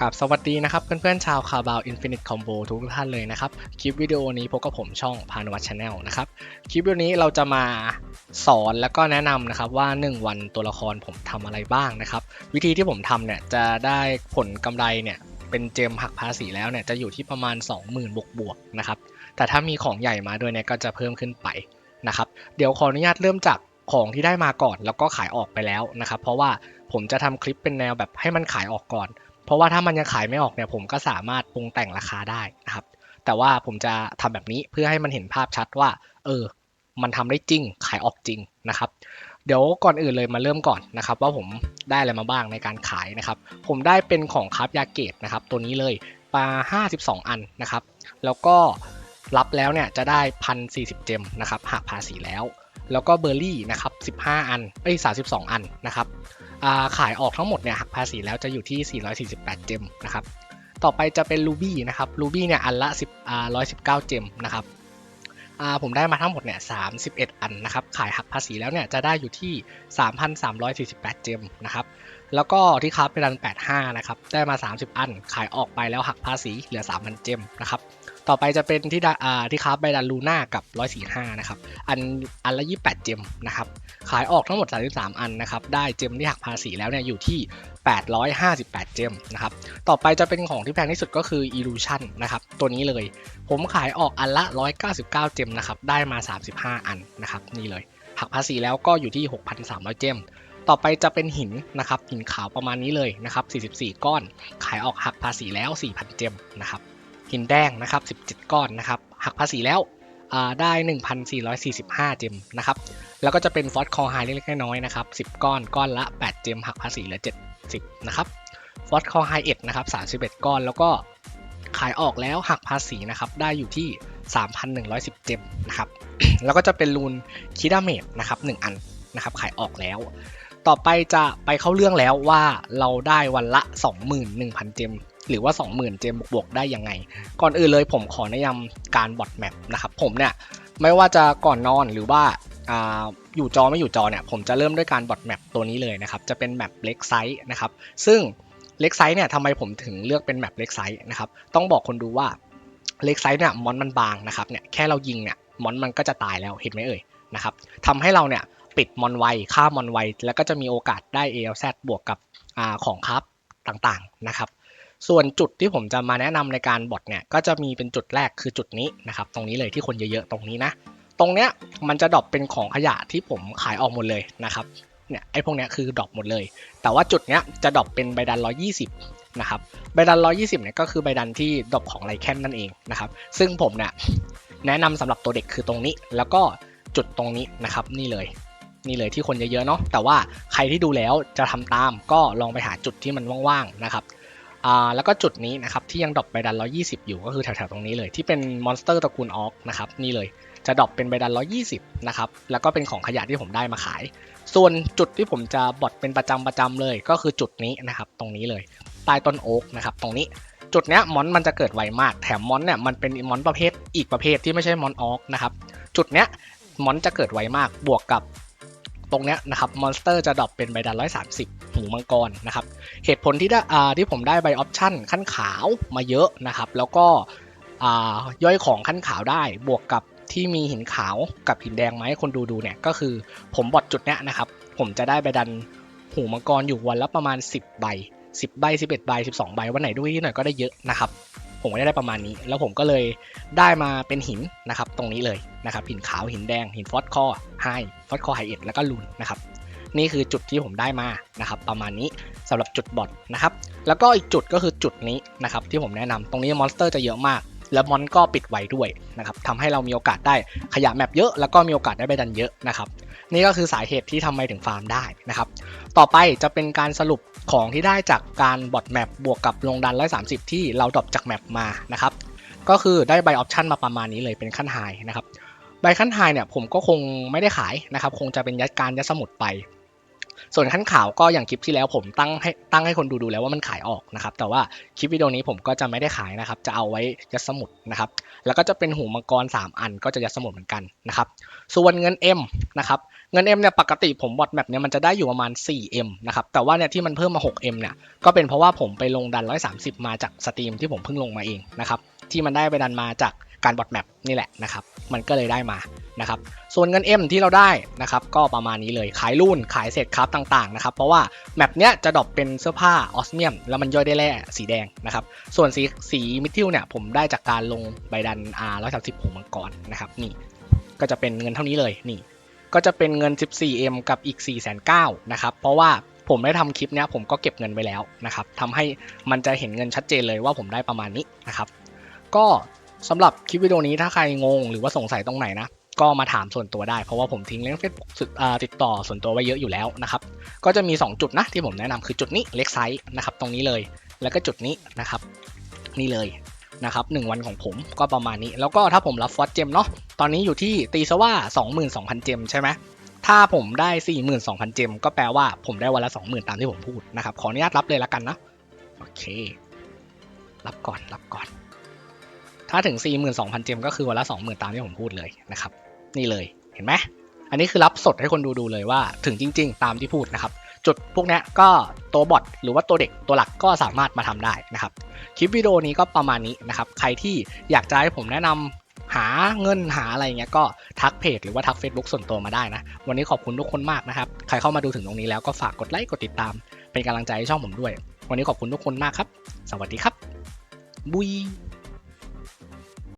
กับสวัสดีนะครับเพื่อนๆชาวคาบาวอินฟินิตคอมโบทุกท่านเลยนะครับ คลิปวิดีโอนี้พบกับผมช่องพานวัฒน์ชาแนลนะครับ คลิปวิดีโอนี้เราจะมาสอนแล้วก็แนะนำนะครับว่า 1 วันตัวละครผมทำอะไรบ้างนะครับ วิธีที่ผมทำเนี่ยจะได้ผลกำไรเนี่ยเป็นเจมหักภาษีแล้วเนี่ยจะอยู่ที่ประมาณ 20,000 บวกบวกนะครับแต่ถ้ามีของใหญ่มาด้วยเนี่ยก็จะเพิ่มขึ้นไปนะครับเดี๋ยวขออนุญาตเริ่มจากของที่ได้มาก่อน แล้วก็ขายออกไปแล้วนะครับเพราะว่าผมจะทำคลิปเป็นแนวแบบให้มันขายออกก่อน เพราะว่าถ้ามันยังขายไม่ออกเนี่ยผมก็สามารถปรุงแต่งราคาได้นะครับ แต่ว่าผมจะทำแบบนี้เพื่อให้มันเห็นภาพชัดว่า เออ มันทำได้จริงขายออกจริงนะครับ เดี๋ยวก่อนอื่นเลยมาเริ่มก่อนนะครับ ว่าผมได้อะไรมาบ้างในการขายนะครับ ผมได้เป็นของคราฟยาเกตนะครับ ตัวนี้เลยปลา52 อันนะครับ แล้วก็รับแล้วเนี่ยจะได้พันสี่สิบเจมนะครับหักภาษีแล้ว แล้วก็เบอร์รี่นะครับ15 อันเอ้ย32 อันนะครับ ขายออกทั้งหมดเนี่ยหักภาษีแล้วจะอยู่ที่ 448 เจมนะครับ ต่อไปจะเป็นรูบี้นะครับรูบี้เนี่ยอันละ10อ่า119 เจมนะครับผมได้มาทั้งหมดเนี่ย31 อันนะครับ ขายหักภาษีแล้วเนี่ยจะได้อยู่ที่ 3,348 เจมนะครับ แล้วก็ที่คราฟเป็นดัน85 นะครับ ได้มา 30 อัน ขายออกไปแล้วหักภาษีเหลือ 3,000 เจมนะครับ ต่อไปจะเป็นที่ดาอ่าที่คราฟใบดันลูน่ากับ 145 นะครับ อันอันละ 28 เจมนะครับ ขายออกทั้งหมด 33 อันนะครับ ได้เจมที่หักภาษีแล้วเนี่ยอยู่ที่ 858 เจมนะครับ ต่อไปจะเป็นของที่แพงที่สุดก็คือ Illusion นะครับ ตัวนี้เลย ผมขายออกอันละ 199 เจมนะครับ ได้มา 35 อันนะครับ นี่เลย หักภาษีแล้วก็อยู่ที่ 6,300 เจมต่อไปจะเป็นหินนะครับหินขาวประมาณนี้เลยนะครับ 44 ก้อน ขายออกหักภาษีแล้ว 4,000 เจมนะครับ หินแดงนะครับ17 ก้อนนะครับหักภาษีแล้วได้ 1,445 เจมนะครับ แล้วก็จะเป็นฟอสคอไฮเล็กๆน้อยๆนะครับ10 ก้อนก้อนละ 8 เจมหักภาษีเหลือ70 นะครับฟอสคอไฮเอ็ดนะครับ31 ก้อนแล้วก็ขายออกแล้วหักภาษีนะครับได้อยู่ที่ 3,110 เจมนะครับแล้วก็จะเป็นรูนคิดาเมดนะครับ1อันนะครับขายออกแล้ว ต่อไปจะไปเข้าเรื่องแล้วว่าเราได้วันละ 21,000 เจม หรือว่า 20,000 เจมบวกได้ยังไง ก่อนอื่นเลยผมขอแนะนำการบอทแมปนะครับผมเนี่ยไม่ว่าจะก่อนนอนหรือว่าอยู่จอไม่อยู่จอเนี่ยผมจะเริ่มด้วยการบอทแมปตัวนี้เลยนะครับจะเป็นแมปเล็กไซส์นะครับซึ่งเล็กไซส์เนี่ยทำไมผมถึงเลือกเป็นแมปเล็กไซส์นะครับต้องบอกคนดูว่าเล็กไซส์เนี่ยมอนมันบางนะครับเนี่ยแค่เรายิงเนี่ยมอนมันก็จะตายแล้วเห็นไหมเอ่ยนะครับทำให้เราเนี่ยปิดมอนไวฆ่ามอนไวแล้วก็จะมีโอกาสได้ ALZ บวกกับอของครับต่างๆนะครับ ส่วนจุดที่ผมจะมาแนะนำในการบอทเนี่ยก็จะมีเป็นจุดแรกคือจุดนี้นะครับตรงนี้เลยที่คนเยอะๆตรงนี้นะ ตรงเนี้ยมันจะดรอปเป็นของขยะที่ผมขายออกหมดเลยนะครับเนี่ยไอ้พวกเนี้ยคือดรอปหมดเลย แต่ว่าจุดเนี้ยจะดรอปเป็นใบดัน 120 นะครับ ใบดัน 120 เนี่ยก็คือใบดันที่ดรอปของไลแคนนั่นเองนะครับ ซึ่งผมเนี่ยแนะนำสำหรับตัวเด็กคือตรงนี้ แล้วก็จุดตรงนี้นะครับ นี่เลย นี่เลยที่คนเยอะๆเนาะ แต่ว่าใครที่ดูแล้วจะทำตามก็ลองไปหาจุดที่มันว่างๆนะครับ อ่าแล้วก็จุดนี้นะครับที่ยังดรอปใบดัน 120 อยู่ก็คือแถวๆตรงนี้เลย ที่เป็นมอนสเตอร์ตระกูลออกนะครับนี่เลยจะดรอปเป็นใบดัน 120 นะครับ แล้วก็เป็นของขยะที่ผมได้มาขาย ส่วนจุดที่ผมจะบอทเป็นประจำประจำเลยก็คือจุดนี้นะครับ ตรงนี้เลยใต้ต้นโอ๊กนะครับ ตรงนี้ จุดเนี้ยมอนมันจะเกิดไวมาก แถมมอนเนี่ยมันเป็นมอนประเภทอีกประเภทที่ไม่ใช่มอนออกนะครับ จุดเนี้ยมอนจะเกิดไวมาก บวกกับ ตรงเนี้ยนะครับมอนสเตอร์จะดรอปเป็นใบดัน130 หูมังกรนะครับเหตุผลที่ได้อ่าที่ผมได้ใบออปชั่นขั้นขาวมาเยอะนะครับแล้วก็อ่าย่อยของขั้นขาวได้บวกกับที่มีหินขาวกับหินแดงมาให้คนดูดูเนี่ยก็คือผมบอดจุดเนี้ยนะครับผมจะได้ใบดันหูมังกรอยู่วันละประมาณ 10 ใบ 10 ใบ 11 ใบ 12 ใบวันไหนด้วยที่หน่อยก็ได้เยอะนะครับ ผมก็ได้ประมาณนี้ แล้วผมก็เลยได้มาเป็นหินนะครับตรงนี้เลยนะครับหินขาวหินแดงหินฟอสคอไฮฟอสคอไฮเอ็ดแล้วก็ลูนนะครับนี่คือจุดที่ผมได้มานะครับประมาณนี้สำหรับจุดบอทนะครับแล้วก็อีกจุดก็คือจุดนี้นะครับที่ผมแนะนำตรงนี้มอนสเตอร์จะเยอะมาก แล้วมอนก็ปิดไวด้วยนะครับทำให้เรามีโอกาสได้ขยะแมปเยอะ แล้วก็มีโอกาสได้ใบดันเยอะนะครับนี่ก็คือสาเหตุที่ทำไมถึงฟาร์มได้นะครับ ต่อไปจะเป็นการสรุปของที่ได้จากการบอทแมปบวกกับลงดัน130ที่เราดรอปจากแมปมานะครับก็คือได้ใบออปชันมาประมาณนี้เลยเป็นขั้นไฮนะครับใบขั้นไฮเนี่ยผมก็คงไม่ได้ขายนะครับ คงจะเป็นยัดการยัดสมุดไป ส่วนขั้นขาวก็อย่างคลิปที่แล้วผมตั้งให้ตั้งให้คนดูดูแล้วว่ามันขายออกนะครับ แต่ว่าคลิปวิดีโอนี้ผมก็จะไม่ได้ขายนะครับ จะเอาไว้ยัดสมุดนะครับ แล้วก็จะเป็นหูมังกร 3 อันก็จะยัดสมุดเหมือนกันนะครับ ส่วนเงิน M นะครับ เงิน M เนี่ยปกติผมบอทแมปเนี่ยมันจะได้อยู่ประมาณ 4M นะครับ แต่ว่าเนี่ยที่มันเพิ่มมา 6M เนี่ย ก็เป็นเพราะว่าผมไปลงดัน 130 มาจากสตรีมที่ผมเพิ่งลงมาเองนะครับ ที่มันได้ไปดันมาจากการบอทแมปนี่แหละนะครับ มันก็เลยได้มานะครับส่วนเงิน M ที่เราได้นะครับก็ประมาณนี้เลยขายรุ่นขายเศษคราฟต่างๆนะครับเพราะว่าแมปเนี้ยจะดรอปเป็นเสื้อผ้าออสเมียม แล้วมันย่อยได้แร่สีแดงนะครับส่วนสีสีมิทิลเนี่ยผมได้จากการลงใบดัน R 130หูมังกรนะครับนี่ก็จะเป็นเงินเท่านี้เลยนี่ ก็จะเป็นเงิน 14M กับอีก 4 9 0 0 0นะครับเพราะว่าผมได้ทำคลิปเนี้ยผมก็เก็บเงินไว้แล้วนะครับทำให้มันจะเห็นเงินชัดเจนเลยว่าผมได้ประมาณนี้นะครับก็ สำหรับคลิปวิดีโอนี้ถ้าใครงงหรือว่าสงสัยตรงไหนนะ ก็มาถามส่วนตัวได้เพราะว่าผมทิ้งลิงก์เฟซบุ๊กติดต่อส่วนตัวไว้เยอะอยู่แล้วนะครับ ก็จะมี 2 จุดนะที่ผมแนะนำคือจุดนี้เล็กไซส์นะครับตรงนี้เลย แล้วก็จุดนี้นะครับ นี่เลยนะครับหนึ่งวันของผมก็ประมาณนี้ แล้วก็ถ้าผมรับฟอสเจมเนาะตอนนี้อยู่ที่ตีซะว่า 22,000 เจมใช่ไหมถ้าผมได้ 42,000 เจม ก็แปลว่าผมได้วันละ 20,000 ตามที่ผมพูดนะครับขออนุญาตรับเลยละกันนะโอเค รับก่อนรับก่อน ถ้าถึง 42,000 เจมก็คือวันละ 20,000 ตามที่ผมพูดเลยนะครับ นี่เลยเห็นไหมอันนี้คือรับสดให้คนดูดูเลยว่าถึงจริง ๆ ตามที่พูดนะครับ จุดพวกนี้ก็ตัวบอทหรือว่าตัวเด็กตัวหลักก็สามารถมาทำได้นะครับ คลิปวิดีโอนี้ก็ประมาณนี้นะครับ ใครที่อยากจะให้ผมแนะนำหาเงินหาอะไรเงี้ยก็ทักเพจหรือว่าทัก Facebook ส่วนตัวมาได้นะ วันนี้ขอบคุณทุกคนมากนะครับ ใครเข้ามาดูถึงตรงนี้แล้วก็ฝากกดไลค์กดติดตาม เป็นกำลังใจให้ช่องผมด้วย วันนี้ขอบคุณทุกคนมากครับ สวัสดีครับบุย